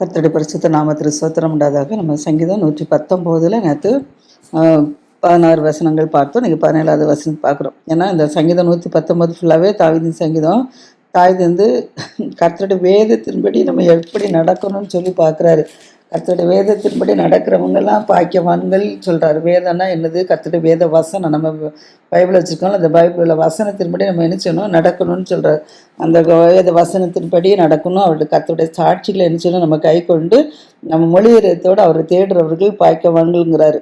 கர்த்தருடைய பரிசுத்த நாமத்திற்கு சோத்திரம் உண்டாதாக நம்ம சங்கீதம் நூற்றி பத்தொம்போதில் நேற்று பதினாறு வசனங்கள் பார்த்தோம். நீங்கள் பதினேழாவது வசனம் பார்க்குறோம். ஏன்னா இந்த சங்கீதம் நூற்றி பத்தொம்போது ஃபுல்லாகவே தாவிதின் சங்கீதம் தாய் வந்து கர்த்தருடைய வேதத்தின்படி நம்ம எப்படி நடக்கணும்னு சொல்லி பார்க்குறாரு. கர்த்தருடைய வேதத்தின்படி நடக்கிறவங்கெல்லாம் பாக்கியவான்கள் சொல்கிறாரு வேதம்னா என்னது? கர்த்தருடைய வேத வசனம். நம்ம பைபிள் வச்சுருக்கோம் அந்த பைபிளில் வசனத்தின்படி நம்ம என்ன செய்யணும்? நடக்கணும்னு சொல்கிறார் அந்த வேத வசனத்தின்படி நடக்கணும். அவருடைய கர்த்தருடைய சாட்சிகளை என்ன செய்யணும்? நம்ம கை கொண்டு நம்ம மொழியத்தோடு அவரை தேடுறவர்கள் பாய்க்கவான்கள்ங்கிறாரு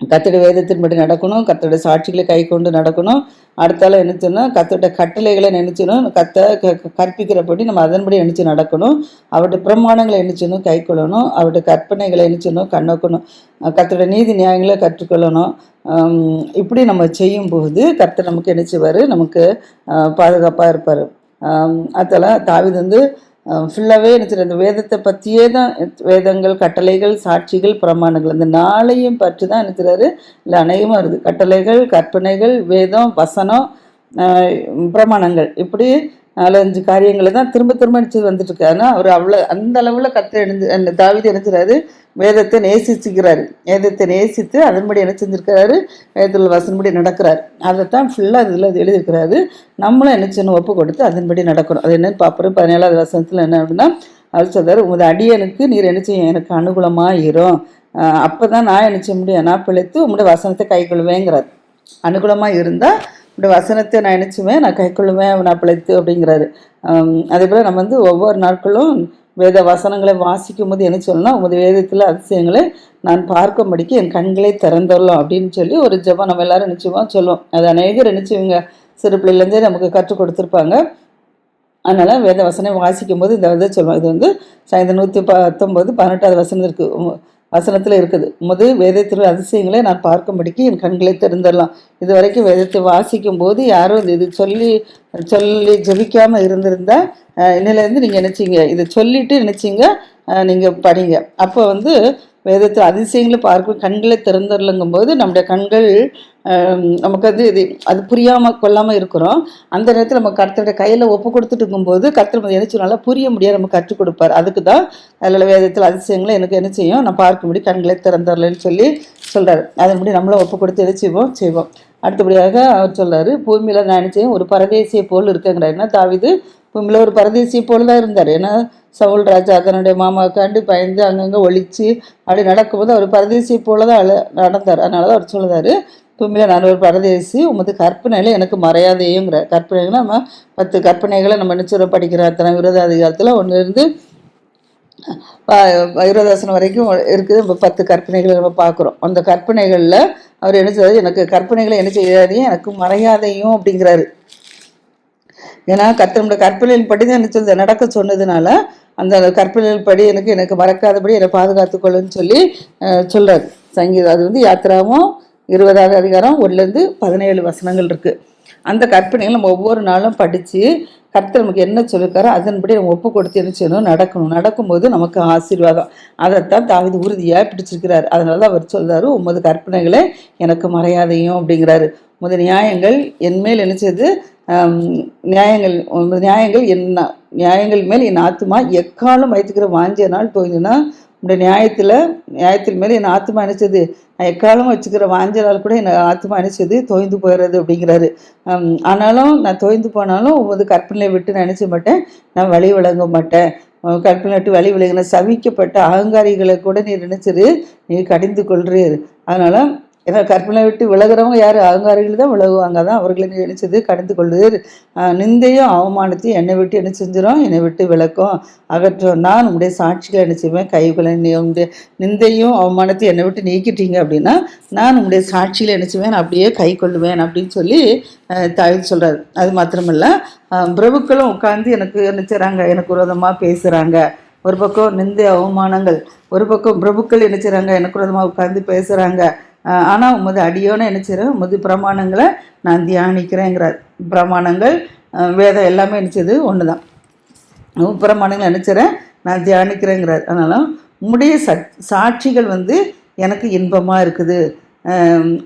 கத்தோட வேதத்தின்படி நடக்கணும் கத்தோட சாட்சிகளை கை கொண்டு நடக்கணும். அடுத்தால நினைச்சோன்னா கத்தோட கட்டளைகளை நினைச்சணும் கத்த க- கற்பிக்கிறபடி நம்ம அதன்படி நினைச்சு நடக்கணும். அவருடைய பிரமாணங்களை நினைச்சணும் கை கொள்ளணும். அவருடைய கற்பனைகளை நினைச்சணும் கண்ணோக்கணும் கத்தோட நீதி நியாயங்களை கற்றுக்கொள்ளணும். இப்படி நம்ம செய்யும்போது கர்த்தர் நமக்கு நினைச்சுவார் நமக்கு பாதுகாப்பாக இருப்பார். அதெல்லாம் தாவிது வந்து ஃபுல்லாகவே நினச்சிரு அந்த வேதத்தை பற்றியே தான் வேதங்கள் கட்டளைகள் சாட்சிகள் பிரமாணங்கள். அந்த நாளையும் பற்றி தான் நினைக்கிறாரு இல்லை அநேகமாக வருது கட்டளைகள் கற்பனைகள் வேதம் வசனம் பிரமாணங்கள். இப்படி நாலஞ்சு காரியங்களை தான் திரும்ப திரும்ப நினச்சி வந்துட்டு இருக்காரு அவர் அவ்வளோ அந்த அளவில் கற்று எழுந்து அந்த தாவிது நினைச்சிறாரு வேதத்தை நேசிச்சுக்கிறாரு. வேதத்தை நேசித்து அதன்படி என்ன செஞ்சிருக்கிறாரு? வேதத்தில் வசனப்படி நடக்கிறார். அதை தான் ஃபுல்லாக இதில் எழுதியிருக்கிறாரு. நம்மளும் என்ன செய்யணும்? ஒப்பு கொடுத்து அதன்படி நடக்கணும். அது என்னன்னு பார்ப்போம். பதினேழாவது வசனத்தில் என்ன அப்படின்னா அது சொல்றாரு உமது அடியனுக்கு நீர் என்ன செய்யும்? எனக்கு அனுகூலமாக இரும் அப்போ தான் நான் என்ன செய்ய முடியும்? நான் பிழைத்து உங்களுடைய வசனத்தை கை கொள்வேங்கிறார். அனுகூலமாக இருந்தால் இப்படி வசனத்தை நான் நினச்சுவேன் நான் கை கொள்ளுவேன் நான் பிழைத்து அப்படிங்கிறாரு. அதே போல் நம்ம வந்து ஒவ்வொரு நாட்களும் வேத வசனங்களை வாசிக்கும் போது என்ன சொல்லணும் உமது வேதத்தில் அதிசயங்களை நான் பார்க்கும்படிக்கு என் கண்களை திறந்துடலாம் அப்படின்னு சொல்லி ஒரு ஜெபம் நம்ம எல்லாரும் நிச்சயமாக சொல்லுவோம். அது அநேகர் நினச்சிவங்க. சிறு பிள்ளைலேருந்தே நமக்கு கற்றுக் கொடுத்துருப்பாங்க. அதனால் வேத வசனம் வாசிக்கும் போது இந்த இதை சொல்லுவோம். இது வந்து சாயந்தரம் நூற்றி பத்தொம்போது பதினெட்டாவது வசனம் இருக்குது வசனத்தில் இருக்குது. முது வேதத்தில் அதிசயங்களை நான் பார்க்கும்படிக்கு என் கண்களை திறந்துடலாம். இது வரைக்கும் வேதத்தை வாசிக்கும் போது யாரும் இது இது சொல்லி சொல்லி ஜெபிக்காமல் இருந்திருந்தா அஹ், இன்னிலேருந்து நீங்கள் நினச்சிங்க. இதை சொல்லிட்டு நினச்சிங்க நீங்கள் படிங்க. அப்போ வந்து வேதத்தில் அதிசயங்களை பார்க்க கண்களை திறந்துடலங்கும் போது நம்முடைய கண்கள் நமக்கு வந்து இது அது புரியாமல் கொள்ளாமல் இருக்கிறோம். அந்த நேரத்தில் நம்ம கர்த்தருடைய கையில் ஒப்பு கொடுத்துட்டு இருக்கும்போது கர்த்தர் நம்ம என்ன செய்யும், புரிய முடியாது நம்ம கற்றுக் கொடுப்பார். அதுக்கு தான் அதில் வேதத்தில் அதிசயங்களை எனக்கு என்ன செய்யும்? நான் பார்க்க முடியும் கண்களை திறந்துடலன்னு சொல்லி சொல்கிறார் அதன்படி நம்மளும் ஒப்பு கொடுத்து என்ன செய்வோம்? செய்வோம். அடுத்தபடியாக அவர் சொல்கிறார் பூமியில் நான் என்ன செய்யும் ஒரு பரதேசியை போல் இருக்குங்கிறார் தாவிது பூமியில் ஒரு பரதேசியை போல தான் இருந்தார். ஏன்னா சவுல் ராஜா தன்னுடைய மாமாவுக்காண்டு பயந்து அங்கங்கே ஒழிச்சு அப்படி நடக்கும்போது அவர் பரதேசியை போல தான் நடந்தார். அதனால தான் அவர் சொல்லுதாரு பூமியில் நான் ஒரு பரதேசி உமது கற்பனையில் எனக்கு மறையாதையுங்கிற கற்பனைகளை நம்ம பத்து கற்பனைகளை நம்ம நிச்சயம் படிக்கிற அத்தனை விரோத அதிகாரத்தில் ஒன்று இருந்து ப- வரைக்கும் இருக்குது. இப்போ பத்து கற்பனைகளை நம்ம பார்க்குறோம் அந்த கற்பனைகளில் அவர் என்ன செய்றாரு எனக்கு கற்பனைகளை என்ன செய்யாதையும் எனக்கு மறையாதையும் அப்படிங்கிறாரு. ஏன்னா கர்த்தருடைய கற்பனையின் படி தான் என்ன சொல்லுது நடக்க சொன்னதுனால அந்த கற்பனையின் படி எனக்கு எனக்கு மறக்காதபடி என்னை பாதுகாத்துக்கொள்ளுன்னு சொல்லி சொல்கிறார் சங்கீதம் அது வந்து யாத்திராவும் இருபதாவது அதிகாரம் ஒன்றுலேருந்து பதினேழு வசனங்கள் இருக்குது அந்த கற்பனைகள் நம்ம ஒவ்வொரு நாளும் படித்து கர்த்தர் நமக்கு என்ன சொல்லிருக்காரோ அதன்படி நம்ம ஒப்பு கொடுத்து என்ன செய்யணும் நடக்கணும். நடக்கும்போது நமக்கு ஆசீர்வாதம். அதைத்தான் தாவித உறுதியாக பிடிச்சிருக்கிறார். அதனால தான் அவர் சொல்கிறாரு உமது கற்பனைகளை எனக்கு மறையாதையும் அப்படிங்கிறாரு. உமது நியாயங்கள் என்மேல் என்ன செய்யுது நியாயங்கள் உமது நியாயங்கள் என் நியாயங்கள் மேல் என் ஆத்மா எக்காலம் வைத்துக்கிற வாஞ்சிய நாள் போயிருந்ததுன்னா உடைய நியாயத்தில் நியாயத்தின் மேலே என் ஆத்மா அணிச்சது நான் எக்காலம் வச்சுக்கிற வாஞ்சலால் நாள் கூட என் ஆத்மா நினைச்சது தோய்ந்து போயிடுறது அப்படிங்கிறாரு. ஆனாலும் நான் தோய்ந்து போனாலும் உமது கற்பனையை விட்டு நினச்ச மாட்டேன் நான் வழி விளங்க மாட்டேன். கற்பனை விட்டு வழி விலகின சவிக்கப்பட்ட அகங்காரிகளை கூட நீ நினைச்சிரு நீ கடிந்து கொள்றீர். அதனால ஏன்னா கற்பனை விட்டு விலகிறவங்க யார்? அகங்காரிகள் தான் விலகுவாங்க. தான் அவர்களை நீ நினைச்சது கடந்து கொள்வது நிந்தையும் அவமானத்தையும் என்னை விட்டு என்ன செஞ்சிடும் என்னை விட்டு விளக்கும் அகற்றும். நான் உங்களுடைய சாட்சிகளை நினைச்சுவேன் கைகளை நீ உங்களுடைய நிந்தையும் அவமானத்தையும் என்னை விட்டு நீக்கிட்டீங்க அப்படின்னா நான் உங்களுடைய சாட்சியில் நினைச்சுவேன் அப்படியே கை கொள்ளுவேன் அப்படின்னு சொல்லி தாய் சொல்கிறார் அது மாத்திரமல்ல. பிரபுக்களும் உட்காந்து எனக்கு என்ன செய்கிறாங்க எனக்கு விரோதமாக பேசுகிறாங்க ஒரு பக்கம் நிந்தை அவமானங்கள். ஒரு பக்கம் பிரபுக்கள் நினைச்சுறாங்க. எனக்கு விரோதமாக உட்காந்து பேசுகிறாங்க ஆனால் உமது அடியோன்னு என்ன செய்கிறேன் உமது பிரமாணங்களை நான் தியானிக்கிறேங்கிறார். பிரமாணங்கள் வேதம் எல்லாமே நினச்சது ஒன்று தான் பிரமாணங்களை நினச்சிறேன் நான் தியானிக்கிறேங்கிறார். அதனால் உம்முடைய சாட்சிகள் வந்து எனக்கு இன்பமாக இருக்குது.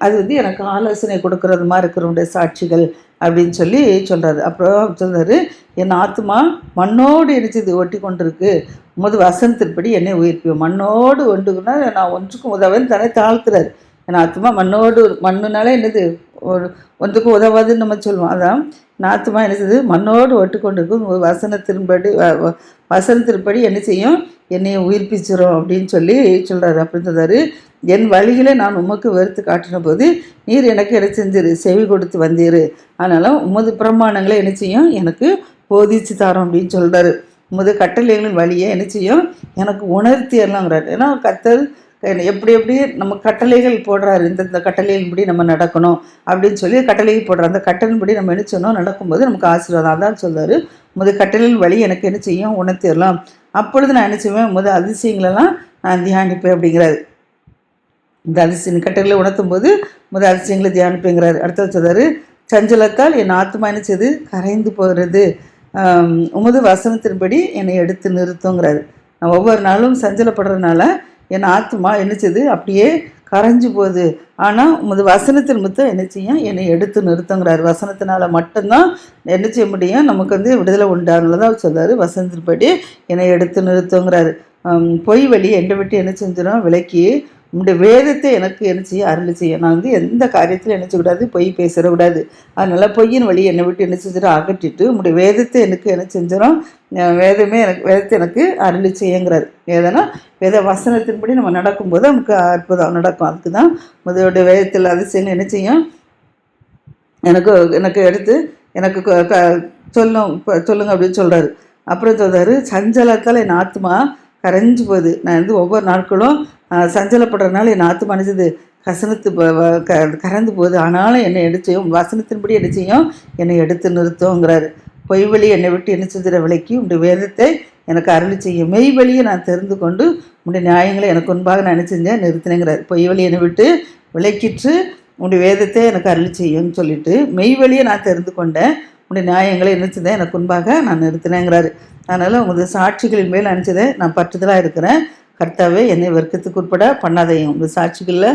அது வந்து எனக்கு ஆலோசனை கொடுக்கறது மாதிரி இருக்கிறவனுடைய சாட்சிகள் அப்படின்னு சொல்லி சொல்கிறாரு அப்புறம் சொல்கிறாரு என் ஆத்மா மண்ணோடு இடிச்சது ஒட்டி கொண்டிருக்கு. உமது வசனத்தின்படி என்னை உயிர்ப்பியும். மண்ணோடு ஒன்றுக்குன்னா நான் ஒன்றுக்கும் உதவன்னு தன்னை தாழ்த்துறாரு. ஏன்னா ஆத்மா மண்ணோடு மண்ணுனால என்னது? ஒரு ஒன்றுக்கும் உதவாதுன்னு நம்ம சொல்லுவோம். அதான் என் ஆத்மா என்ன செய்யுது? மண்ணோடு ஒட்டுக்கொண்டு கொண்டிருக்கும் வசனத்தின்படி வ- வசனத்தின்படி என்ன செய்யும்? என்னை உயிர்ப்பிச்சிரும் அப்படின்னு சொல்லி சொல்கிறாரு அப்படின்னு சொல்றாரு. என் வழியில் நான் உமக்கு வெறுத்து காட்டின போது நீர் எனக்கு என்ன செஞ்சிரு? செவி கொடுத்து வந்தீர். அதனால் உமது பிரமாணங்களை என்ன செய்யும்? எனக்கு போதிச்சு தரோம் அப்படின்னு சொல்கிறாரு உமது கட்டளைகளின் வழியை என்ன செய்யும்? எனக்கு உணர்த்தி எல்லாங்கிறாரு ஏன்னா கத்தல் எப்படி எப்படி நம்ம கட்டளைகள் போடுறாரு இந்த இந்த கட்டளையின்படி நம்ம நடக்கணும் அப்படின்னு சொல்லி கட்டளையை போடுற அந்த கட்டளின்படி நம்ம என்ன செய்யணும்? நடக்கும்போது நமக்கு ஆசீர்வாதம். அதான் சொல்றாரு முத கட்டளையின் வழி எனக்கு என்ன செய்யும்? உணர்த்திடலாம் அப்பொழுது நான் என்ன செய்வேன்? முத அதிசயங்களெல்லாம் நான் தியானிப்பேன் அப்படிங்கிறாரு. இந்த அதிசயம் கட்டளை உணர்த்தும் போது முதல் அதிசயங்களை தியானிப்பேங்கிறாரு. அடுத்தது சொல்றாரு சஞ்சலத்தால் என் ஆத்மா என்ன செய்யுது கரைந்து போகிறது. உமது வசனத்தின்படி என்னை எடுத்து நிறுத்துங்கிறாரு. நான் ஒவ்வொரு நாளும் சஞ்சலப்படுறதுனால என் ஆத்மா என்னச்சது அப்படியே கரைஞ்சு போகுது. ஆனால் உமது வசனத்தின் முத்தம் என்ன செய்யும்? என்னை எடுத்து நிறுத்துங்கிறார். வசனத்தினால மட்டும்தான் என்ன செய்ய முடியும்? நமக்கு வந்து விடுதலை உண்டானதான் சொல்றாரு வசனத்தின்படி என்னை எடுத்து நிறுத்துங்கிறாரு. பொய் வழி என்னை விட்டு என்ன செஞ்சிடும் விலக்கி உங்களுடைய வேதத்தை எனக்கு என்ன செய்ய அருள் செய்ய. நான் வந்து எந்த காரியத்திலும் நினச்சக்கூடாது பொய் பேசிடக்கூடாது அதனால் பொய்யின் வழி என்னை விட்டு என்ன செஞ்சிடும் அகற்றிட்டு உங்களுடைய வேதத்தை எனக்கு என்ன செஞ்சிடும் வேதமே எனக்கு வேதத்தை எனக்கு அருள் செய்யுங்கிறார். வேதனா வேத வசனத்தின்படி நம்ம நடக்கும்போது நமக்கு அற்புதம் நடக்கும். அதுக்கு தான் முதலுடைய வேதத்தில் அதிசயம் என்ன செய்யும்? எனக்கு எனக்கு எடுத்து எனக்கு க- சொல்லும் இப்போ சொல்லுங்க அப்படின்னு சொல்கிறாரு அப்புறம் சொல்கிறாரு சஞ்சலத்தால் என் ஆத்மா கரைஞ்சு போகுது. நான் வந்து ஒவ்வொரு நாட்களும் சஞ்சலப்படுறதுனால என் ஆத்து நினைச்சது கசனத்து வ- க கறந்து போகுது. ஆனாலும் என்னை எடுத்தையும் வசனத்தின்படி எடுத்தையும் என்னை எடுத்து நிறுத்தோங்கிறாரு. பொய் வழி என்னை விட்டு என்ன செஞ்சிட விலைக்கு உடைய வேதத்தை எனக்கு அருள் செய்யும். மெய் வழியை நான் தெரிந்து கொண்டு உடைய நியாயங்களை எனக்கு முன்பாக நான் செஞ்சேன்? நிறுத்தினேங்கிறார். பொய் வழி என்னை விட்டு விளக்கிற்று உடைய வேதத்தை எனக்கு அருள் செய்யும்னு சொல்லிட்டு மெய் வழியை நான் தெரிந்து கொண்டேன். உடைய நியாயங்களை என்ன செஞ்சேன்? எனக்கு முன்பாக நான் நிறுத்தினேங்கிறாரு. அதனால் உங்களது சாட்சிகளின் மேல் நினச்சதை நான் பற்றுதலாக இருக்கிறேன். கர்த்தாவே என்னை வெறுக்கத்துக்கு உட்பட பண்ணாதையும் உங்கள் சாட்சிகளில்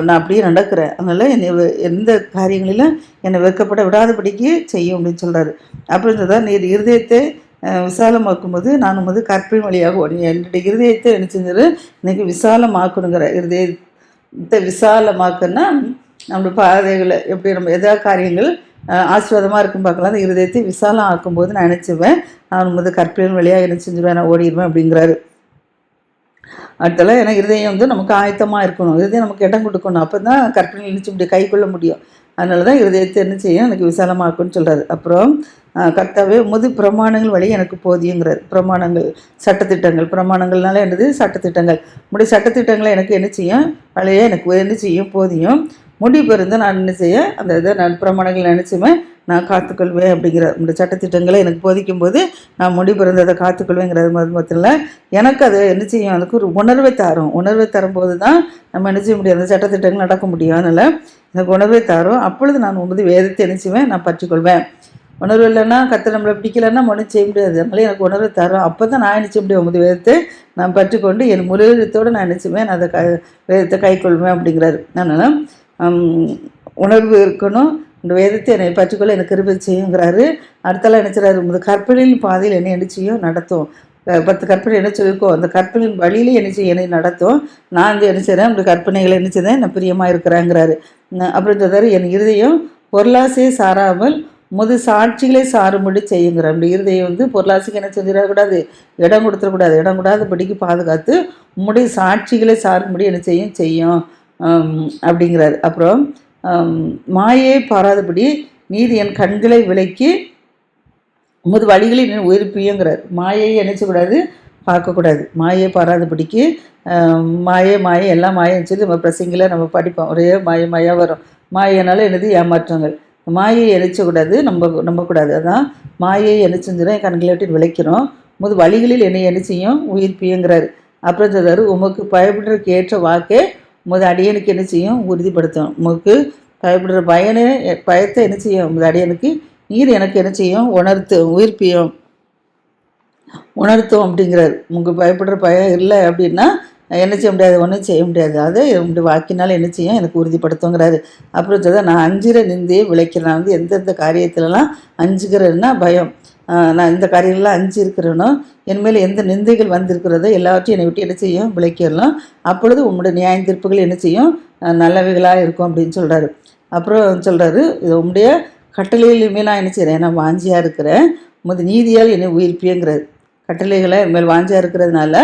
நான் அப்படியே நடக்கிறேன். அதனால் என்னை வெ- எந்த காரியங்களிலும் என்னை வெறுக்கப்பட விடாதபடிக்கு செய்யும் அப்படின்னு சொல்கிறாரு அப்புறம் தான் நீர் இருதயத்தை விசாலமாக்கும் விசாலமாக்கும்போது நான் உமது கற்பின் வழியாக ஓடி என்னுடைய இருதயத்தை என்ன செஞ்சாரு இன்னைக்கு விசாலமாக்கணுங்கிற இருதயத்தை விசாலமாக்குன்னா நம்ம பாதைகளை எப்படி நம்ம எதா காரியங்கள் ஆசீர்வாதமாக இருக்கும் பார்க்கலாம். அந்த இருதயத்தை விசாலம் ஆக்கும்போது நான் நினச்சிவேன் நான் உமது கற்பின் வழியாக என்ன செஞ்சுருவேன்? நான் ஓடிடுவேன் அப்படிங்கிறாரு. அடுத்தால ஏன்னா இருதயம் வந்து நமக்கு ஆயத்தமாக இருக்கணும். இருதயம் நமக்கு இடம் கொடுக்கணும். அப்போ தான் கற்பனை இழிச்சு முடியும் கை கொள்ள முடியும். அதனால தான் இருதயத்தை என்ன செய்யும் எனக்கு விசாலமாக்குன்னு சொல்கிறாரு அப்புறம் கர்த்தாவே முது பிரமாணங்கள் வழி எனக்கு போதியங்கிறார். பிரமாணங்கள் சட்டத்திட்டங்கள். பிரமாணங்கள்னால என்னது? சட்டத்திட்டங்கள். முடி சட்டத்திட்டங்களை எனக்கு என்ன செய்யும்? வழியை எனக்கு என்ன செய்யும்? போதியும். முடி பெருந்து நான் என்ன செய்ய அந்த இதை நான் பிரமாணங்கள் நினச்சுமே நான் காத்துக்கொள்வேன் அப்படிங்கிற இந்த சட்டத்திட்டங்களை எனக்கு போதிக்கும் போது நான் முடி பிறந்ததை காத்துக்கொள்வேங்கிறது மொத்தத்தில். எனக்கு அது என்ன செய்யும் அதுக்கு ஒரு உணர்வை தரும். உணர்வை தரும்போது தான் நம்ம என்ன செய்ய முடியும்? அந்த சட்டத்திட்டங்கள் நடக்க முடியும். அதனால் எனக்கு உணர்வை தரும். அப்பொழுது நான் உமது வேதத்தை என்ன நான் பற்றிக்கொள்வேன். உணர்வு இல்லைன்னா கத்தை நம்மளை பிடிக்கலன்னா ஒன்றும் செய்ய முடியாது. அதனால எனக்கு உணர்வு தரும். அப்போ தான் நான் நினச்ச முடியும்? உமது வேதத்தை நான் பற்றிக்கொண்டு என் முழு நான் என்ன நான் அதை க வேதத்தை கைக்கொள்வேன் அப்படிங்கிறாரு. அதனால் உணர்வு இருக்கணும். இந்த வேதத்தை என்னை பற்றிக்கொள்ள எனக்கு கிருபை செய்யுங்கிறாரு. அடுத்தால என்ன உமது கற்பனையின் பாதையில் என்ன என்ன செய்யும்? நடத்தும். பத்து கற்பனை என்ன சொல்லியிருக்கோ அந்த கற்பனையின் வழியிலே என்ன செய்ய என்னை நடத்தும். நான் வந்து என்ன செய்கிறேன் உங்கள் கற்பனைகளை என்ன செய்தேன்? நான் பிரியமாக இருக்கிறேங்கிறாரு. ந- சொல்றாரு? என் இருதயம் பொருளாசையை சாராமல் முது சாட்சிகளை சாரும்படி செய்யுங்கிறார். அப்படி இருதயம் வந்து பொருளாசிக்கு என்ன செஞ்சிடக்கூடாது இடம் கொடுத்துடக்கூடாது. இடம் கூடாதபடிக்கு பாதுகாத்து உம்முடைய சாட்சிகளை சாரும்படி என்ன செய்யும்? செய்யும். அப்படிங்கிறாரு. அப்புறம் மாயை பாராதபடி நீதி என் கண்களை விலக்கி உமது வழிகளை உயிர் உயிர்ப்பியுங்கிறார் மாயையை நினைச்சக்கூடாது பார்க்கக்கூடாது. மாயை பாராதபடிக்கு மாயை மாயை எல்லாம் மாயன்னு சொல்லி நம்ம பிரசங்கில் நம்ம படிப்போம். ஒரே மாய மாயா வரும். மாயினால என்னது ஏமாற்றங்கள். மாயை எரிச்சக்கூடாது நம்ப நம்பக்கூடாது. அதான் மாயை என்ன என் கண்களை விட்டு விளைக்கிறோம் முது வழிகளில் என்னை எரிச்சியும் உயிர் உயிர்ப்பியுங்கிறார் அப்புறம் சொல்றாரு உமக்கு பயப்படுறதுக்கு ஏற்ற வாக்கே உமது அடியனுக்கு என்ன செய்யும்? உறுதிப்படுத்தும். உமக்கு பயப்படுற பயனை பயத்தை என்ன செய்யும்? உமது அடியனுக்கு நீர் எனக்கு என்ன செய்யும்? உணர்த்து உயிர்ப்பியும். உணர்த்தும் அப்படிங்கிறார். உங்களுக்கு பயப்படுற பயம் இல்லை அப்படின்னா என்ன செய்ய முடியாது? ஒன்றும் செய்ய முடியாது. அது உங்களுடைய வாக்கினால் என்ன செய்யும்? எனக்கு உறுதிப்படுத்துங்கிறாரு. அப்புறம் சொல்ல நான் அஞ்சிற நிந்தையை விளைக்கிறேன். நான் வந்து எந்தெந்த காரியத்திலலாம் அஞ்சுகிறேன்னா பயம். நான் இந்த காரியங்கள்லாம் அஞ்சு இருக்கிறேனோ என் மேல் எந்த நிந்தைகள் வந்திருக்கிறதோ எல்லாவற்றையும் என்னை விட்டு என்ன செய்யும்? விளக்கிடலாம் அப்பொழுது உங்களுடைய நியாய தீர்ப்புகள் என்ன செய்யும்? நல்லவைகளாக இருக்கும் அப்படின்னு சொல்கிறாரு அப்புறம் சொல்கிறாரு இது உங்களுடைய கட்டளையிலுமே நான் என்ன செய்கிறேன் நான் வாஞ்சியாக இருக்கிறேன். உமது நீதியால் என்னை உயிர்ப்பியங்கிறது கட்டளைகளை என் மேல் வாஞ்சியாக இருக்கிறதுனால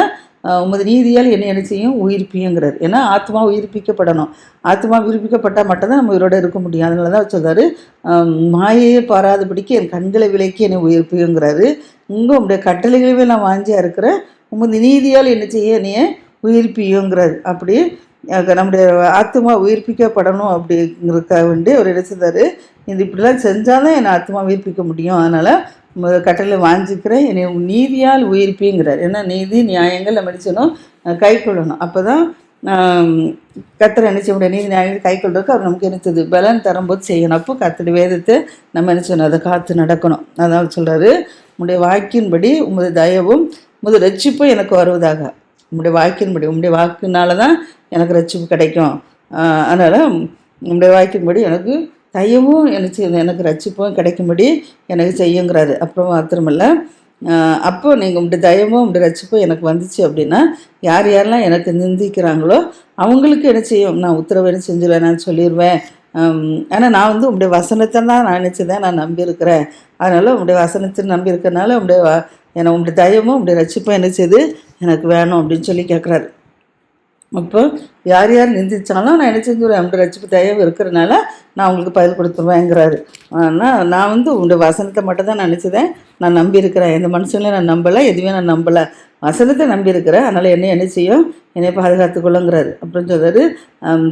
உமது நீதியால் என்னை என்ன செய்யும்? உயிர்ப்பியுங்கிறார். ஏன்னா ஆத்மா உயிர்ப்பிக்கப்படணும். ஆத்மா உயிர்ப்பிக்கப்பட்டால் மட்டும்தான் நம்ம உயிரோட இருக்க முடியும். அதனால தான் சொல்கிறாரு மாயையே பாராதபடிக்கு என் கண்களை விலக்கி என்னை உயிர்ப்பியுங்கிறாரு. இங்கே உங்களுடைய கட்டளைகளவே நான் வாஞ்சியாக இருக்கிறேன் உமது நீதியால் என்ன செய்ய என்னைய உயிர்ப்பியுங்கிறார். அப்படி நம்முடைய ஆத்மா உயிர்ப்பிக்கப்படணும் அப்படிங்கிறதுக்காக வேண்டி அவர் என்ன செய்தாரு இது இப்படிலாம் செஞ்சால் தான் என்னை ஆத்மா உயிர்ப்பிக்க முடியும். அதனால் கட்டளை வாஞ்சிக்கிறேன். என்னை நீதியால் உயிர்ப்பிங்கிறார் ஏன்னா நீதி நியாயங்கள் நம்ம நினச்சணும் கை கொள்ளணும். அப்போ தான் கத்தரை என்ன செய்ய முடியும்? நீதி நியாயங்கள் கை கொள்றதுக்கு அவர் நமக்கு நினைச்சது பலன் தரும்போது செய்யணும். அப்போ கத்தடி வேதத்தை நம்ம என்ன செய்யணும்? அதை காத்து நடக்கணும். அதான் சொல்கிறாரு உங்களுடைய வாக்கின்படி உமது தயவும் உமது ரட்சிப்பும் எனக்கு வருவதாக. உங்களுடைய வாக்கின்படி உங்களுடைய வாக்குனால தான் எனக்கு ரட்சிப்பு கிடைக்கும். அதனால் உங்களுடைய வாக்கின்படி எனக்கு தயவும் எனக்கு எனக்கு ரட்சிப்பும் கிடைக்கும்படி எனக்கு செய்யுங்கிறாரு. அப்புறம் மாத்திரமில்ல. அப்போ நீங்கள் உங்களுடைய தயமும் உங்களுடைய ரசிப்போம் எனக்கு வந்துச்சு அப்படின்னா யார் யாரெல்லாம் எனக்கு நிந்திக்கிறாங்களோ அவங்களுக்கு என்ன செய்யும்? நான் உத்தரவு என்ன செஞ்சிருவேன் நான் சொல்லிடுவேன் ஆனால் நான் வந்து உங்களுடைய வசனத்தை தான் நான் நினச்சதேன் நான் நம்பியிருக்கிறேன். அதனால் உங்களுடைய வசனத்தை நம்பியிருக்கனால உங்களுடைய வ- எனக்கு உங்களுடைய தயமும் உங்களுடைய ரட்சிப்பும் என்ன செய்யுது எனக்கு வேணும் அப்படின்னு சொல்லி கேட்குறாரு அப்போ யார் யார் நிந்திச்சாலும் நான் என்ன செஞ்சுருவேன் உங்களுடைய ரட்சிப்பு தயவு இருக்கிறனால நான் உங்களுக்கு பதில் கொடுத்துருவேங்கிறாரு. ஆனால் நான் வந்து உங்களுடைய வசனத்தை மட்டும் தான் நினச்சதேன். நான் நம்பியிருக்கிறேன். எந்த மனுஷங்களையும் நான் நம்பலை எதுவுமே நான் நம்பலை. வசனத்தை நம்பியிருக்கிறேன். அதனால் என்னை என்ன செய்யும்? என்னை பாதுகாத்து கொள்ளுங்கிறாரு. அப்படின்னு சொல்றாரு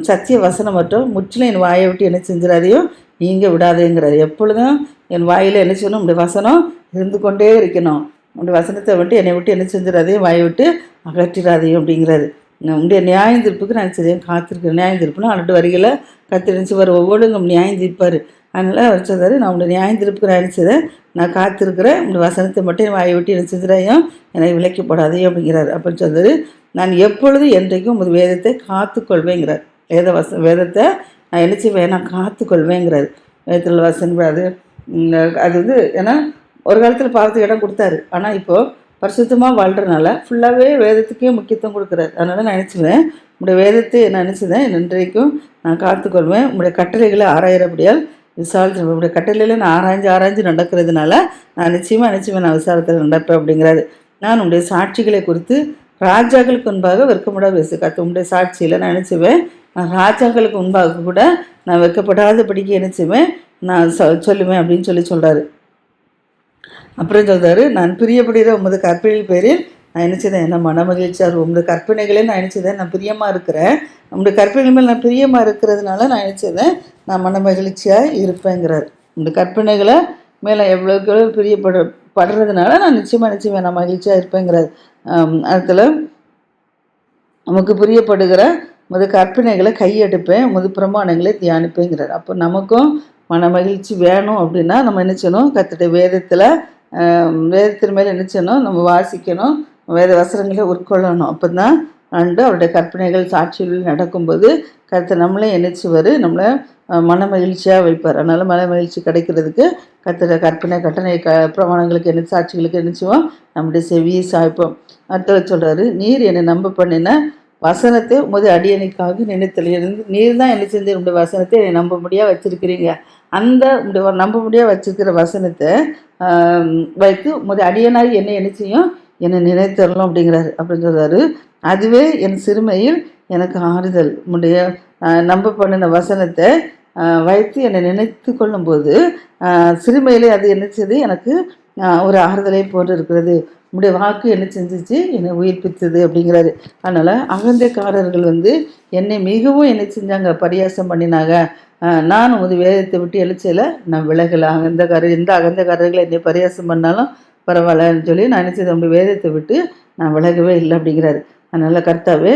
சத்திய வசனம் மட்டும் முற்றிலும் என் வாயை விட்டு என்ன செஞ்சிடாதையும் நீங்கள் விடாதேங்கிறாரு. எப்பொழுதும் என் வாயில் என்ன செய்யணும் உங்களுடைய வசனம் இருந்து கொண்டே இருக்கணும். உங்களுடைய வசனத்தை விட்டு என்னை விட்டு என்ன செஞ்சிடாதையும் வாயை விட்டு அகற்றிடாதையும் அப்படிங்கிறாரு. நான் உங்களுடைய நியாயம் தீர்ப்புக்கு நான் சரியாக காத்திருக்கிறேன். நியாயம் தீர்ப்புனா அன்னட்டு வரிகளை கத்திரிச்சு வர ஒவ்வொரு ஒவ்வொன்றும் நியாயம் தீர்ப்பார். அதனால் அவர் சொன்னார் நான் உங்களை நியாயம் தீர்ப்புக்கு நான் நினச்சதை நான் காத்திருக்கிறேன். உங்கள் வசனத்தை மட்டும் என் வாயை விட்டு என்ன செஞ்சிடாயும் என்னை போடாதே அப்படிங்கிறார். அப்படின்னு சொன்னார் நான் எப்பொழுதும் என்றைக்கும் உமது வேதத்தை காத்துக்கொள்வேங்கிறார். வேத வச வேதத்தை நான் என்ன செய்வேன் நான் காத்துக்கொள்வேங்கிறார். வேதத்தில் வசனம் அது அது வந்து ஏன்னா ஒரு காலத்தில் பாவத்துக்கு இடம் கொடுத்தாரு. ஆனால் இப்போது பரிசுத்தமாக வாழ்கிறனால ஃபுல்லாகவே வேதத்துக்கே முக்கியத்துவம் கொடுக்குறாரு. அதனால் நான் நினச்சிவேன் உங்களுடைய வேதத்தை நான் நினச்சிதேன் இன்றைக்கும் நான் காத்துக்கொள்வேன். உங்களுடைய கட்டளைகளை ஆராயிறபடியால் விசாலத்தில் உங்களுடைய கட்டளையில் நான் ஆராய்ஞ்சு ஆராய்ஞ்சு நடக்கிறதுனால நான் நிச்சயமாக நினச்சிவேன் நான் விசாலத்தில் நடப்பேன் அப்படிங்கிறாரு. நான் உங்களுடைய சாட்சிகளை குறித்து ராஜாக்களுக்கு முன்பாக வெறுக்கப்படாத பேசு கத்து உங்களுடைய சாட்சியில் நான் நினச்சிவேன் நான் ராஜாக்களுக்கு முன்பாக கூட நான் வெக்கப்படாதபடிக்கு நினச்சிவேன் நான் சொ சொல்லுவேன் அப்படின்னு சொல்லி சொல்கிறாரு அப்புறம் சொல்றாரு நான் பிரியப்படுகிற உமது கற்பனைகள் பேரில் நான் நினச்சதேன் என்ன மன மகிழ்ச்சியாக உங்களுடைய கற்பனைகளே நான் நினச்சதேன் நான் பிரியமாக இருக்கிறேன். உங்களுடைய கற்பனைகள் மேல் நான் பிரியமாக இருக்கிறதுனால நான் நினச்சதேன் நான் மன மகிழ்ச்சியாக இருப்பேங்கிறார். இந்த கற்பனைகளை மேலே எவ்வளோக்கு எவ்வளோ பிரியப்பட படுறதுனால நான் நிச்சயமாக நிச்சயமாக நான் மகிழ்ச்சியாக இருப்பேங்கிறார். அதில் நமக்கு பிரியப்படுகிற முது கற்பனைகளை கையெடுப்பேன். முது பிரமாணங்களை தியானிப்பேங்கிறார். அப்போ நமக்கும் மன மகிழ்ச்சி வேணும் அப்படின்னா நம்ம என்ன செய்யணும்? கத்துட்ட வேதத்தில் வேதத்தின் மேலே நினச்சணும் நம்ம வாசிக்கணும். வேத வசனங்களை உட்கொள்ளணும். அப்போ தான் அண்டு அவருடைய கற்பனைகள் சாட்சிகள் நடக்கும்போது கருத்தை நம்மளே நினைச்சுவார் நம்மளை மன மகிழ்ச்சியாக வைப்பார். அதனால் மன மகிழ்ச்சி கிடைக்கிறதுக்கு கத்திர கற்பனை கட்டணை க பிரமாணங்களுக்கு என்ன சாட்சிகளுக்கு நினைச்சுவோம் நம்முடைய செவியை சாய்ப்போம். அடுத்தவர் சொல்கிறாரு நீர் என்னை நம்ப பண்ணின வசனத்தை உமது அடியணைக்காக நினைத்தல். இருந்து நீர் தான் என்ன செஞ்சு உங்களுடைய வசனத்தை என்னை நம்ப முடியா வச்சுருக்கிறீங்க? அந்த நம்ப முடியா வச்சிருக்கிற வசனத்தை வைத்து முத அடியனாய் என்னை என்ன செய்யும் என்னை நினைத்தரலாம் அப்படிங்கிறாரு. அப்படின்னு சொல்கிறாரு அதுவே என் சிறுமையில் எனக்கு ஆறுதல். உடைய நம்ப பண்ணின வசனத்தை வைத்து என்னை நினைத்து கொள்ளும்போது சிறுமையிலே அது என்ன செய்து எனக்கு ஒரு ஆறுதலை போன்று இருக்கிறது. உடைய வாக்கு என்ன செஞ்சிச்சு என்னை உயிர்ப்பித்தது அப்படிங்கிறாரு. அதனால் அகந்தக்காரர்கள் வந்து என்னை மிகவும் என்ன செஞ்சாங்க பரியாசம் பண்ணினாங்க. நான் உமது வேதத்தை விட்டு எழுச்சியில் நான் விலகலை. அகந்தக்காரர் எந்த அகந்தக்காரர்கள் என்னை பரியாசம் பண்ணாலும் பரவாயில்லன்னு சொல்லி நான் நினச்சது உங்களுடைய வேதத்தை விட்டு நான் விலகவே இல்லை அப்படிங்கிறாரு. அதனால் கர்த்தாவே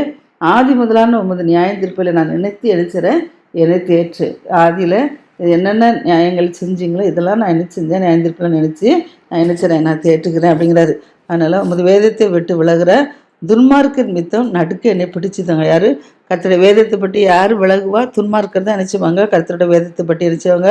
ஆதி முதலான உமது நியாய திருப்பில் நான் நினைத்து எழுச்சுறேன். என்னை தேற்று. ஆதியில் என்னென்ன நியாயங்கள் செஞ்சீங்களோ இதெல்லாம் நான் என்ன செஞ்சேன்? நியாய நினச்சி நான் நினச்சிறேன் நான் தேற்றுக்கிறேன் அப்படிங்கிறாரு. அதனால் உமது வேதத்தை விட்டு விலகுற துன்மார்க்கர் மித்தம் நடுக்க என்னை பிடிச்சிதுங்க. யார்? கத்தடை வேதத்தை பற்றி யார் விலகுவா? துன்மார்க்கர் தான் நினச்சிவாங்க கர்த்தருடைய வேதத்தை பற்றி நினச்சவங்க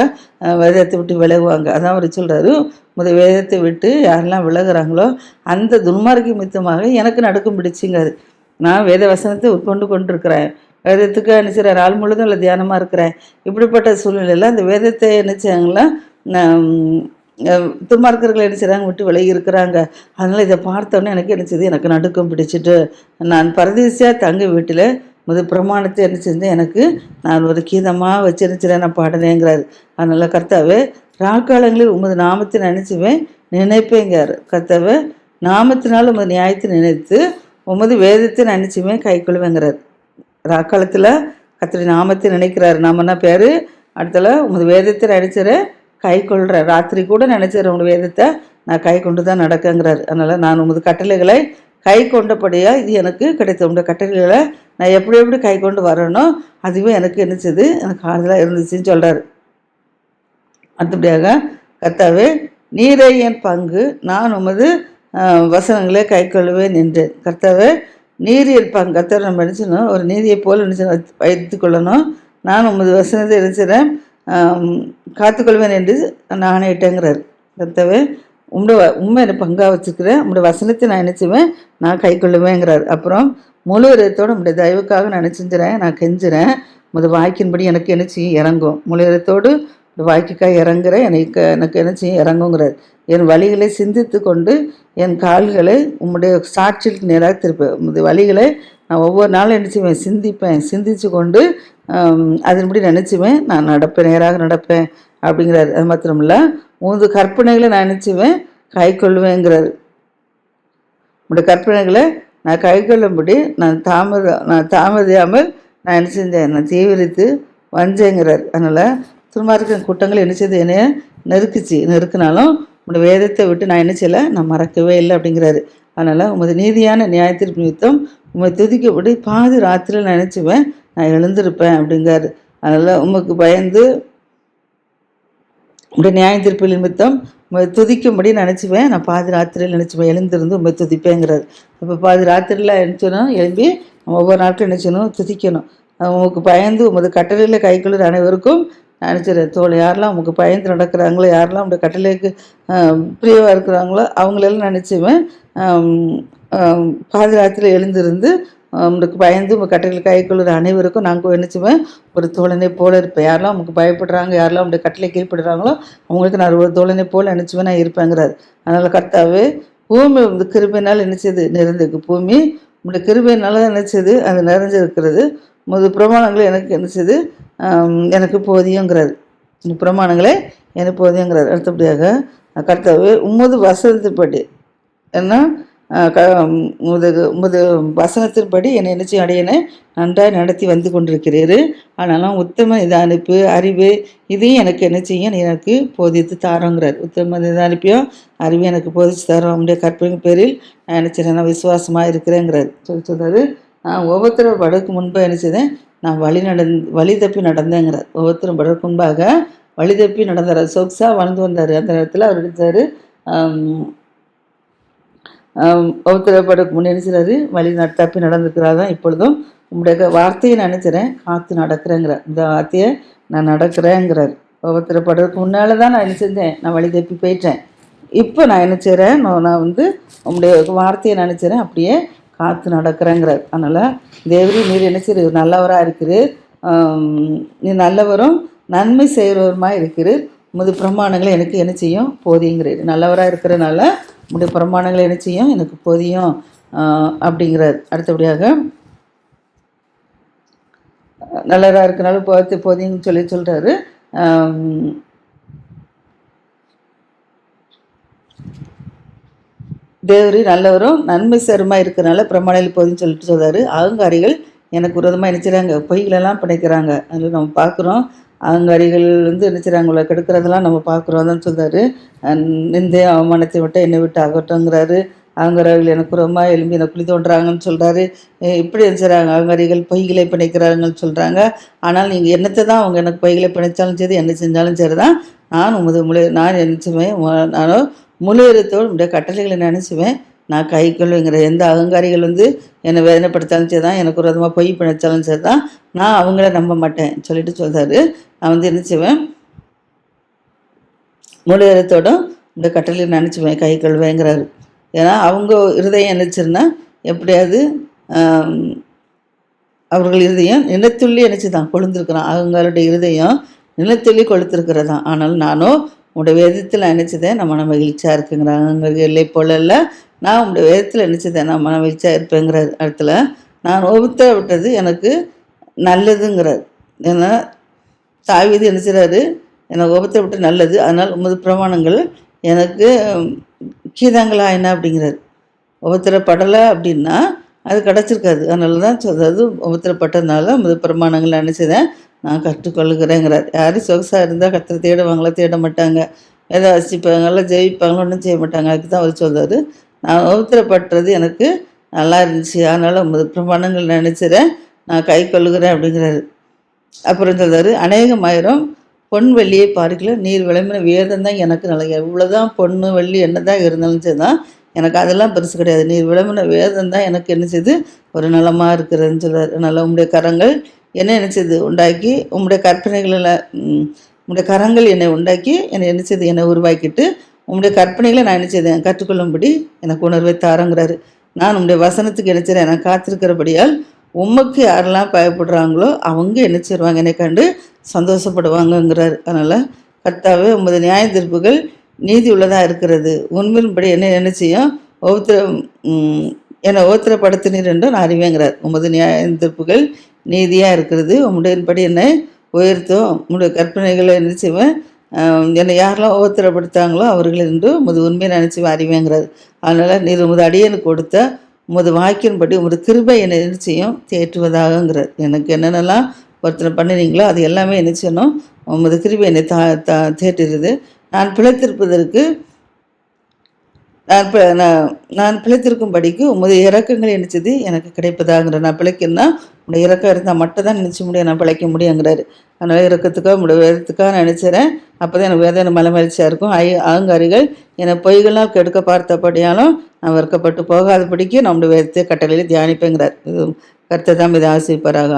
வேதத்தை விட்டு விலகுவாங்க. அதான் அவர் சொல்கிறாரு முத வேதத்தை விட்டு யாரெல்லாம் விலகுறாங்களோ அந்த துன்மார்க்க மித்தமாக எனக்கு நடுக்கம் பிடிச்சிங்காது நான் வேத வசனத்தை உட்கொண்டு கொண்டிருக்கிறேன். வேதத்துக்கு நினைச்சிற நாள் முழுதும் இல்லை தியானமாக இருக்கிறேன். இப்படிப்பட்ட சூழ்நிலையில் அந்த வேதத்தை நினச்சாங்களா துன்மார்க்கர்கள் என்ன செய்கிறாங்க விட்டு விலகி இருக்கிறாங்க. அதனால் இதை பார்த்தோன்னே எனக்கு என்ன செய்து எனக்கு நடுக்கம் பிடிச்சிட்டு நான் பரதேசியாக தங்க வீட்டில் முதல் பிரமாணத்தை என்ன செஞ்சேன் எனக்கு நான் ஒரு கீதமாக வச்சிருக்கிறேன் நான் பாடினேங்கிறாரு. அதனால் கர்த்தாவே ராக்காலங்களில் உமது நாமத்தை நினச்சிவேன் நினைப்பேங்கிறார். கர்த்தாவே நாமத்தினால் உமது நியாயத்தை நினைத்து உமது வேதத்தை நினச்சிவேன் கை கொள்வேங்கிறார். ராக்காலத்தில் கத்திரி நாமத்தை நினைக்கிறாரு. நாமன்னா பேர் அடுத்தல உமது வேதத்தை நினைச்சிட கை கொள்கிற ராத்திரி கூட நினச்சிடுற உங்கள் வேதத்தை நான் கை கொண்டு தான் நடக்கங்கிறார். அதனால் நான் உமது கட்டளைகளை கை கொண்டபடியாக இது எனக்கு கிடைத்த. உங்கள் கட்டளைகளை நான் எப்படி எப்படி கை கொண்டு வரணும் அதுவே எனக்கு என்னச்சது எனக்கு ஆறுதலாக இருந்துச்சுன்னு சொல்கிறார் அடுத்தபடியாக கர்த்தாவே நீரை என் பங்கு நான் உமது வசனங்களை கை கொள்ளுவேன் என்றேன். கர்த்தாவே நீர் இருப்பாங்க பங்கு. கர்த்தர் நம்ம நினச்சணும் ஒரு நீதியை போல் நினச்சி வைத்து கொள்ளணும். நான் உமது வசனத்தை நினச்சிடேன் காத்துக்கொள்வேன் என்று நான் ஆணையிட்டேங்கிறார் கர்த்தவே உங்களோட உண்மை எனக்கு பங்காக வச்சுக்கிறேன் உங்களோட வசனத்தை நான் நினச்சிவேன் நான் கை கொள்ளுவேங்கிறார். அப்புறம் முழு இதயத்தோடு உங்களுடைய தயவுக்காக நான் நினச்சிஞ்சிறேன் நான் கெஞ்சுறேன். முதல் வாய்க்கின்படி எனக்கு என்ன செய்யும் இறங்கும். முழு இடத்தோடு இந்த வாய்க்குக்காக இறங்குறேன் எனக்கு எனக்கு என்ன செய்யும் இறங்குங்கிறார். என் வழிகளை சிந்தித்து கொண்டு என் கால்களை உம்முடைய சாட்சிக்கு நேராக திருப்பேன் உமது வழிகளை நான் ஒவ்வொரு நாளும் என்ன செய்வேன் சிந்திப்பேன். சிந்தித்து கொண்டு அதன்படி நினச்சிவேன். நான் நடப்பேன் நேராக நடப்பேன் அப்படிங்கிறாரு. அது மாத்திரமில்ல மூன்று கற்பனைகளை நான் நினச்சிவேன் கை கொள்வேங்கிறார். உங்களுடைய கற்பனைகளை நான் கை கொள்ளும்படி நான் தாமத நான் தாமதியாமல் நான் என்ன செஞ்சேன் நான் தீவிரித்து வஞ்சேங்கிறார். அதனால் துன்மார்க்க கூட்டங்கள் என்ன செய்து என்னைய நெருக்குச்சு. நெருக்குனாலும் உங்களுடைய வேதத்தை விட்டு நான் என்ன செய்யலை நான் மறக்கவே இல்லை அப்படிங்கிறாரு. அதனால் உமது நீதியான நியாயத்திற்கு நிமித்தம் உமை துதிக்கப்படி பாதி ராத்திரியில் நினச்சிவேன் நான் எழுந்திருப்பேன் அப்படிங்கிறாரு. அதனால் உமக்கு பயந்து உடைய நியாய தீர்ப்பு நிமித்தம் உம்மை துதிக்கும்படி நினச்சிவேன். நான் பாதி ராத்திரியில் நினச்சிவேன். எழுந்திருந்து உண்மை துதிப்பேங்கிறார். இப்போ பாதி ராத்திரியில் எழுந்தணும் எழும்பி ஒவ்வொரு நாட்களும் நினச்சணும் துதிக்கணும். அஹ் உமக்கு பயந்து உமது கட்டளையில் கைக்குள்ள அனைவருக்கும் நினச்சிடுறேன் தோல் யாரெல்லாம் உமக்கு பயந்து நடக்கிறாங்களோ யாரெல்லாம் உடைய கட்டளைக்கு பிரியவாக இருக்கிறாங்களோ அவங்களெல்லாம் நினச்சிவேன். பாதி ராத்திரியில் எழுந்திருந்து உங்களுக்கு பயந்து உங்கள் கட்டளை கைக்குள்ள அனைவருக்கும் நாங்கள் நினச்சுவேன் ஒரு தோழனை போல இருப்பேன். யாரெல்லாம் உங்களுக்கு பயப்படுறாங்க யாரெல்லாம் உங்களுடைய கட்டளை கீழ்ப்படுறாங்களோ அவங்களுக்கு நான் ஒரு தோழனை போல் நினச்சுவேன் நான் இருப்பேங்கிறார். அதனால் கர்த்தாவே பூமி வந்து கிருபையினால் நினைச்சது நிறைந்திருக்கு. பூமி உங்களுடைய கிருபையினால தான் நினைச்சது அது நிறைஞ்சிருக்கிறது. முது பிரமாணங்களை எனக்கு நினைச்சது எனக்கு போதியங்கிறார். இந்த பிரமாணங்களே எனக்கு போதியங்கிறார். அடுத்தபடியாக கர்த்தாவே உமது வசதிப்படி ஏன்னா க முதுகு முது வசனத்தின்படி என்னை நிச்சயம் அடையனை நன்றாக நடத்தி வந்து கொண்டிருக்கிறீர் ஆனாலும் உத்தம நிதானிப்பு அறிவு இதையும் எனக்கு என்ன செய்யும் எனக்கு போதித்து தாரோங்கிறார். உத்தம நிதானிப்பையும் அறிவு எனக்கு போதித்து தரோம். அப்படியே கற்பனை பேரில் நான் நினச்சேன் நான் விசுவாசமாக இருக்கிறேங்கிறார். சொல்லி சொன்னார் நான் ஒவ்வொருத்தரும் படக்கு முன்பு என்ன செய்தேன் நான் வழி நடந் வழி தப்பி நடந்தேங்கிறார். ஒவ்வொருத்தரும் படக்கு முன்பாக வழி தப்பி நடந்தார். சொக்ஸாக வாழ்ந்து வந்தார். அந்த நேரத்தில் அவர் எடுத்தார் ஒவ்வொருத்தரப்படக்கு முன்னே சிலர் வழி நட தப்பி நடந்துக்கிறார் தான் இப்பொழுதும் உங்களுடைய வார்த்தையை நான் நினைச்சிறேன். காத்து நடக்கிறேங்கிறார் இந்த வார்த்தையை நான் நடக்கிறேங்கிறார். ஒவ்வொருத்தரப்படுறதுக்கு முன்னால் தான் நான் என்ன செஞ்சேன்? நான் வழி தப்பி போயிட்டேன். இப்போ நான் என்ன செய்கிறேன் நான் நான் வந்து உங்களுடைய வார்த்தையை நினச்சிறேன். அப்படியே காத்து நடக்கிறேங்கிறார். அதனால் தேவரி நீர் என்ன செய்யுது நல்லவராக இருக்குது நீ நல்லவரும் நன்மை செய்கிறவருமா இருக்கிறீர். உமது பிரமாணங்களை எனக்கு என்ன செய்யும்? போதியுங்கிறார் நல்லவராக இருக்கிறனால உங்களுடைய பிரமாணங்களை என்ன செய்யும்? எனக்கு போதியும். அப்படிங்கிறார் அடுத்தபடியாக நல்லதாக இருக்கனால போத்து போதின்னு சொல்லி சொல்கிறாரு தேவரி நல்லவரும் நன்மை சேருமா இருக்கிறனால பிரமாணையில் போதுன்னு சொல்லிட்டு சொல்கிறாரு அகங்காரிகள் எனக்கு விரோதமாக நினைச்சுறாங்க பொய்களெல்லாம் பிணைக்கிறாங்க அதில் நம்ம பார்க்குறோம். அகங்காரிகள் வந்து என்ன நினைச்சுறாங்கள கெடுக்கிறதெல்லாம் நம்ம பார்க்குறோம் தான் சொல்கிறாரு அஹ் நிந்தை அவமானத்தை விட்டு என்னை விட்டு அகற்றங்கிறாரு. அகங்காரிகள் எனக்கு ரொம்ப எலும்பி என்னை குழி தோன்றாங்கன்னு சொல்கிறாரு இப்படி செய்கிறாங்க அகங்காரிகள் பொய்களை பிணைக்கிறாங்கன்னு சொல்கிறாங்க ஆனால் நீங்கள் என்னத்தை தான் அவங்க எனக்கு பொய்களை பிணைச்சாலும் சரி என்ன செஞ்சாலும் சரி தான் நான் உமது முழு நான் நினச்சுவேன் நானும் முழு இருத்தோடு உடைய கட்டளைகளை நினச்சுவேன். நான் கை கொள்ளுங்கிற எந்த அகங்காரிகள் வந்து என்னை வேதனைப்படுத்தாலும் சரி தான் எனக்கு விரோதமாக பொய் பிணைச்சாலும் சரி தான் நான் அவங்கள நம்ப மாட்டேன் சொல்லிட்டு சொல்கிறாரு நான் வந்து என்ன செய்வேன்? முழு இந்த கட்டளையை நினச்சிவேன் கை கழுவேங்கிறாரு ஏன்னா அவங்க இருதயம் நினச்சிருந்தா எப்படியாவது அவர்கள் இருதயம் நிலத்துள்ளி நினச்சி தான் கொழுந்திருக்கிறான். அவங்களுடைய இருதயம் நிலத்துள்ளி கொளுத்திருக்கிறதான் ஆனால் நானும் உடைய வேதத்தில் நினச்சதேன் நம்ம மகிழ்ச்சியாக இருக்குங்கிறாங்க இல்லை போல இல்லை. நான் உங்களுடைய வேதத்தில் நினச்சதேன் நான் மன மகிழ்ச்சியாக இருப்பேங்கிற இடத்துல நான் ஒபுத்த விட்டது எனக்கு நல்லதுங்கிறார். ஏன்னா தாவீது என்ன செய்கிறாரு எனக்கு உபத்தை விட்டு நல்லது அதனால் உமது பிரமாணங்கள் எனக்கு கீதாங்களா என்ன அப்படிங்கிறார். உபத்திரப்படலை அப்படின்னா அது கிடச்சிருக்காது. அதனால தான் அதாவது உபத்திரப்பட்டதுனால உமது பிரமாணங்கள் நினச்சதேன் நான் கற்றுக்கொள்ளுகிறேங்கிறார். யாரும் சொகுசாக இருந்தால் கத்திர தேடுவாங்களா தேட மாட்டாங்க. எதை வசிப்பாங்களா ஜெயிப்பாங்களோ ஒன்றும் செய்ய மாட்டாங்க. அதுக்கு தான் அவர் சொல்கிறார் நான் உபத்திரப்பட்டது எனக்கு நல்லா இருந்துச்சு. அதனால் உமது பிரமாணங்கள் நினச்சிறேன். நான் கை கொள்ளுகிறேன் அப்படிங்கிறாரு. அப்புறம் சொல்கிறாரு அநேகமாயிரம் பொன் வெள்ளியை பார்க்கல நீர் விளம்பின வேதம் தான் எனக்கு நல்ல எவ்வளோதான் பொண்ணு வெள்ளி என்ன தான் இருந்தாலும் சரி தான். எனக்கு அதெல்லாம் பெருசு கிடையாது. நீர் விளம்பின வேதம் தான் எனக்கு என்ன செய்யுது ஒரு நலமாக இருக்கிறதுன்னு சொல்கிறார் அதனால் உங்களுடைய கரங்கள் என்ன என்ன செய்யுது உண்டாக்கி உங்களுடைய கற்பனைகளில் உங்களுடைய கரங்கள் என்னை உண்டாக்கி என்னை என்ன செய்யுது என்னை உருவாக்கிட்டு உங்களுடைய கற்பனைகளை நான் என்ன செய்தேன் கற்றுக்கொள்ளும்படி எனக்கு உணர்வை தாரங்கிறாரு. நான் உங்களுடைய வசனத்துக்கு என்ன செய்கிறேன் நான் காத்திருக்கிறபடியால் உமக்கு யாரெல்லாம் பயப்படுறாங்களோ அவங்க என்ன செய்வாங்க? என்னை கண்டு சந்தோஷப்படுவாங்கங்கிறார். அதனால் கர்த்தாவே உமது நியாய தீர்ப்புகள் நீதி உள்ளதாக இருக்கிறது. உண்மையின்படி என்ன என்ன செய்யும்? ஒவ்வொருத்தர என்னை ஒவ்வொருத்தரப்படுத்தினீர் என்றும் நான் அறிவேங்கிறார். உமது நியாய தீர்ப்புகள் நீதியாக இருக்கிறது. உம்முடையபடி என்னை உயர்த்தும். உங்களுடைய கற்பனைகளை என்ன செய்வேன்? என்னை யாரெல்லாம் ஒவ்வொருத்தரப்படுத்தாங்களோ அவர்கள் என்று உமது உண்மையை நினச்சி அறிவேங்கிறார் அதனால் நீர் உமது அடியனு கொடுத்த உமது வாக்கின்படி உமது கிருபை என்னை என்ன தேற்றுவதாகங்கிறது எனக்கு என்னென்னலாம் ஒருத்தனை பண்ணினீங்களோ அது எல்லாமே என்ன செய்யணும்? உமது கிருபை என்னை தா தா தேற்றுறது நான் பிழைத்திருப்பதற்கு நான் நான் நான் பிழைத்திருக்கும்படிக்கு உமது இறக்கங்கள் நினைச்சது எனக்கு கிடைப்பதாங்கிற நான் பிழைக்கணும்னா உடைய இறக்கம் இருந்தால் மட்டும் தான் நினச்ச முடியும். நான் பிழைக்க முடியுங்கிறாரு அதனால் இறக்கத்துக்காக உங்களுடைய வேதத்துக்காக நினச்சிறேன். அப்போ தான் எனக்கு வேதனை மலை மகிழ்ச்சியாக இருக்கும். ஐ ஆங்காரிகள் என்னை பொய்களால் கெடுக்க பார்த்தபடியாலும் நான் வெறுக்கப்பட்டு போகாதபடிக்கு நம்முடைய வேதத்தை கட்டளையில் தியானிப்பேங்கிறார். இது கருத்தை தான் இதை ஆசிரியப்பராக